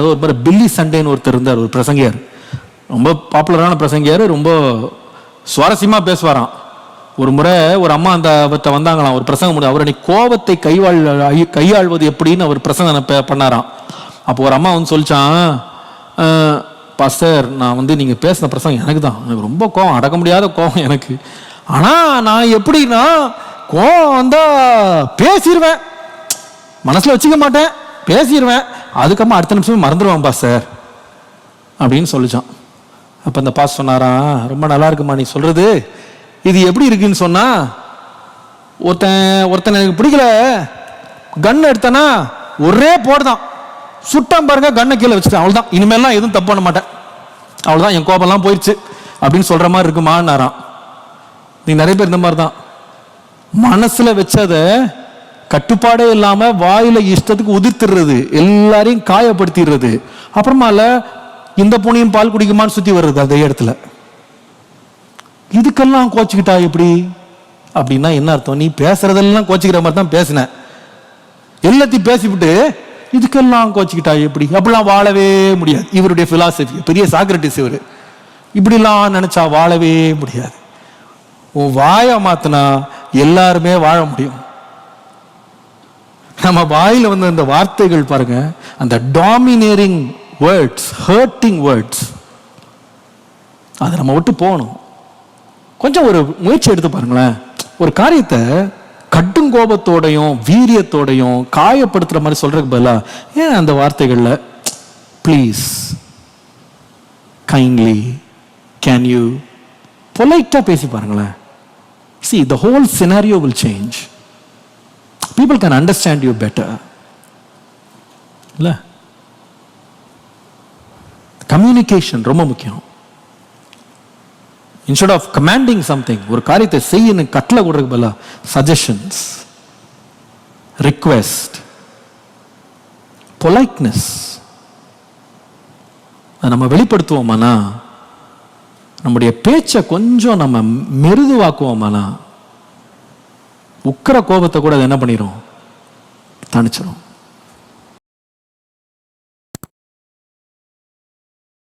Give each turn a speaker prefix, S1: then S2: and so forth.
S1: அது ஒரு மாதிரி பில்லி சண்டேன்னு ஒருத்தர் இருந்தார் ஒரு பிரசங்கியார். ரொம்ப பாப்புலரான பிரசங்கியார் ரொம்ப சுவாரஸ்யமாக பேசுவாராம். ஒரு முறை ஒரு அம்மா அந்த அவர்கிட்ட வந்தாங்களாம் ஒரு பிரசங்கம் முடியும் அவர் அன்னைக்கு கோபத்தை கைவாள் கையாள்வது எப்படின்னு அவர் பிரசங்கம் பண்ணாராம். அப்போ ஒரு அம்மா வந்து சொல்லிச்சான் பாஸ்டர் நான் வந்து நீங்கள் பேசின பிரசங்கம் எனக்கு தான் எனக்கு ரொம்ப கோவம் அடக்க முடியாத கோவம் எனக்கு. ஆனால் நான் எப்படின்னா கோவம் வந்தால் பேசிடுவேன் மனசில் வச்சுக்க மாட்டேன் பேசிடுவேன் அதுக்கப்புறம் அடுத்த நிமிஷமே மறந்துடுவான்பா சார். அப்படின்னு சொல்லிச்சான். அப்போ அந்த பாஸ் சொன்னாராம் ரொம்ப நல்லா இருக்குமா நீ சொல்கிறது இது எப்படி இருக்குன்னு சொன்னால் ஒருத்தன் ஒருத்தன் எனக்கு பிடிக்கல. கன் எடுத்தனா ஒரே போடுதான் சுட்டம் பாருங்க கண்ணை கீழே வச்சுட்டேன். அவ்வளோதான் இனிமேல்லாம் எதுவும் தப்பு பண்ண மாட்டேன். அவ்வளோதான் என் கோபம்லாம் போயிடுச்சு அப்படின்னு சொல்கிற மாதிரி இருக்குமான்னாராம். நீ நிறைய பேர் இந்த மாதிரி தான் மனசில் வச்சதை கட்டுப்பாடே இல்லாமல் வாயில் இஷ்டத்துக்கு உதிர்த்துறது எல்லாரையும் காயப்படுத்திடுறது அப்புறமால இந்த பூனையும் பால் குடிக்குமான்னு சுற்றி வர்றது அதே இடத்துல. இதுக்கெல்லாம் கோச்சிக்கிட்டா எப்படி? அப்படின்னா என்ன அர்த்தம்? நீ பேசுறதெல்லாம் கோச்சிக்கிற மாதிரி தான் பேசின. எல்லாத்தையும் பேசிவிட்டு இதுக்கெல்லாம் கோச்சிக்கிட்டா எப்படி? அப்படிலாம் வாழவே முடியாது. இவருடைய பிலாசபி பெரிய சாக்ரட்டிஸ் இவர். இப்படிலாம் நினச்சா வாழவே முடியாது. உன் வாயை மாத்தினா எல்லாருமே வாழ முடியும். நம்ம வாயில் வந்து அந்த வார்த்தைகள் பாருங்க. அந்த டாமினேரிங் வேர்ட்ஸ் ஹர்ட்டிங் வேர்ட்ஸ் அதை நம்ம விட்டு போகணும். கொஞ்சம் ஒரு முயற்சி எடுத்து பாருங்களேன். ஒரு காரியத்தை கட்டும் கோபத்தோடையும் வீரியத்தோடையும் காயப்படுத்துகிற மாதிரி சொல்கிறதுக்கு பதிலா ஏன் அந்த வார்த்தைகளில் ப்ளீஸ் கைண்ட்லி கேன் யூ பொலைட்டாக பேசி பாருங்களேன். See the whole scenario will change people can understand you better. இல்ல கம்யூனிகேஷன் ரொம்ப முக்கியம். இன்ஸ்டெட் ஆஃப் கமாண்டிங் சம்திங் ஒரு காரியத்தை செய்யன்னு கட்டளை கொடுறதுக்கு பதிலா சஜஷன்ஸ் ரிக்வெஸ்ட் பொலைட்னஸ் நம்ம வெளிப்படுத்துவோமானா நம்முடைய பேச்சை கொஞ்சம் நம்ம மெருதுவாக்குவோமானா உக்கிர கோபத்தை கூட அது என்ன பண்ணிடும் தணிச்சிடும்